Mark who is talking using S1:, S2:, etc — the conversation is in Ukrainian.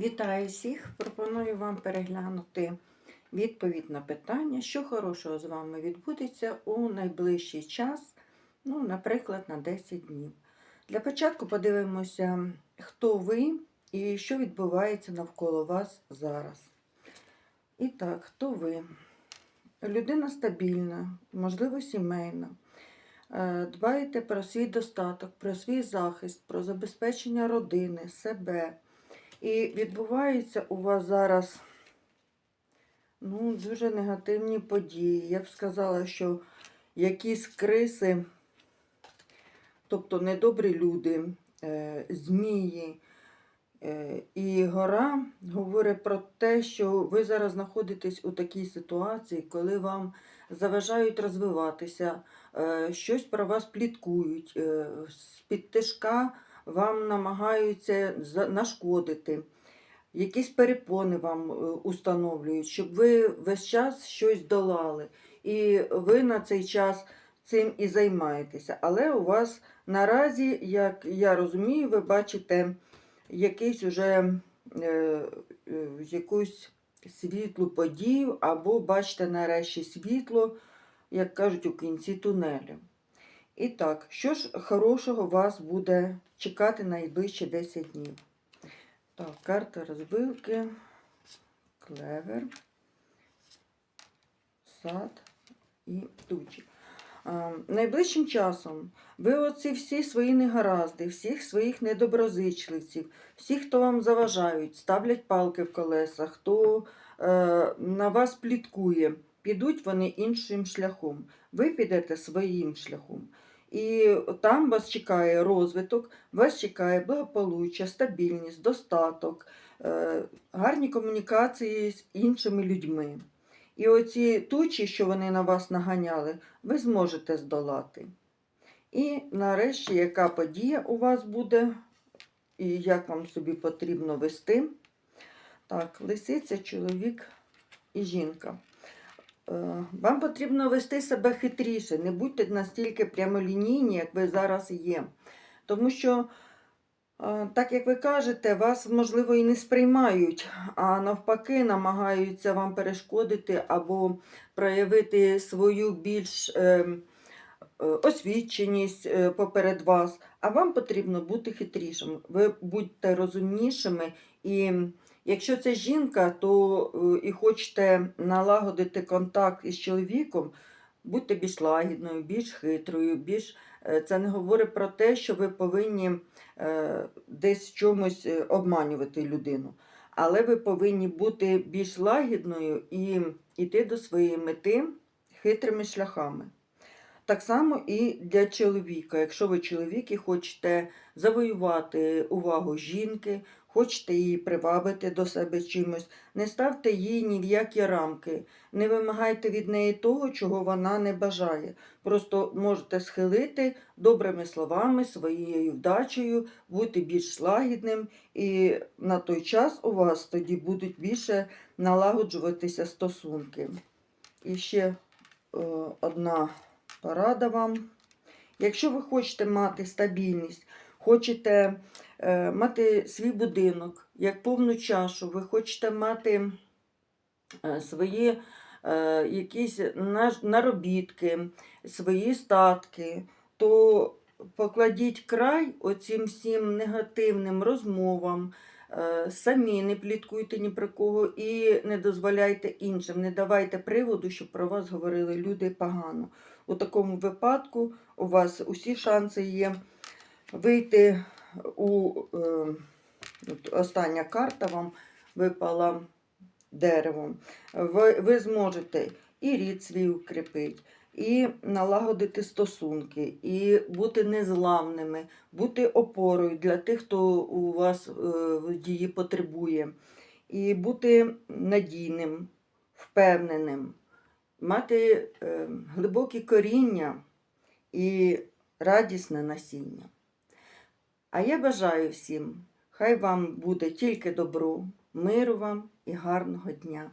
S1: Вітаю всіх! Пропоную вам переглянути відповідь на питання, що хорошого з вами відбудеться у найближчий час, ну, наприклад, на 10 днів. Для початку подивимося, хто ви і що відбувається навколо вас зараз. І так, хто ви? Людина стабільна, можливо, сімейна. Е, Дбаєте про свій достаток, про свій захист, про забезпечення родини, себе. І відбуваються у вас зараз ну, дуже негативні події. Я б сказала, що якісь криси, тобто недобрі люди, е, змії е, і гора говорить про те, що ви зараз знаходитесь у такій ситуації, коли вам заважають розвиватися, е, щось про вас пліткують, з-під тишка вам намагаються нашкодити, якісь перепони вам е, установлюють, щоб ви весь час щось долали. І ви на цей час цим і займаєтеся. Але у вас наразі, як я розумію, ви бачите якийсь уже е, е, якусь світлу подію, або бачите нарешті світло, як кажуть, у кінці тунелю. І так, що ж хорошого вас буде чекати найближчі 10 днів? Так, карта розбивки, клевер, сад і тучі. Найближчим часом ви оці всі свої негаразди, всіх своїх недоброзичливців, всіх, хто вам заважають, ставлять палки в колеса, хто е, на вас пліткує, підуть вони іншим шляхом. Ви підете своїм шляхом. І там вас чекає розвиток, вас чекає благополуччя, стабільність, достаток, е, гарні комунікації з іншими людьми. І оці тучі, що вони на вас наганяли, ви зможете здолати. І нарешті, яка подія у вас буде, і як вам собі потрібно вести. Так, лисиця, чоловік і жінка. Е, Вам потрібно вести себе хитріше, не будьте настільки прямолінійні, як ви зараз є. Тому що, е, так як ви кажете, вас, можливо, і не сприймають, а навпаки, намагаються вам перешкодити або проявити свою більш е, освіченість поперед вас. А вам потрібно бути хитрішим. Ви будьте розумнішими і. Якщо це жінка, то е, і хочете налагодити контакт із чоловіком, будьте більш лагідною, більш хитрою, більш е, це не говорить про те, що ви повинні е, десь в чомусь обманювати людину. Але ви повинні бути більш лагідною і йти до своєї мети хитрими шляхами. Так само і для чоловіка. Якщо ви чоловік і хочете завоювати увагу жінки, хочете її привабити до себе чимось, не ставте їй ні в які рамки, не вимагайте від неї того, чого вона не бажає. Просто можете схилити добрими словами, своєю вдачею, бути більш лагідним, і на той час у вас тоді будуть більше налагоджуватися стосунки. І ще е, одна порада вам. Якщо ви хочете мати стабільність, хочете мати свій будинок як повну чашу, ви хочете мати е, свої е, якісь наробітки, свої статки, то покладіть край оцім всім негативним розмовам. е, Самі не пліткуйте ні про кого і не дозволяйте іншим, не давайте приводу, щоб про вас говорили люди погано. У такому випадку у вас усі шанси є вийти у е, остання карта вам випала деревом. Ви, ви зможете і рід свій укріпити, і налагодити стосунки, і бути незламними, бути опорою для тих, хто у вас е, її потребує, і бути надійним, впевненим, мати е, глибокі коріння і радісне насіння. А я бажаю всім, хай вам буде тільки добро, миру вам і гарного дня.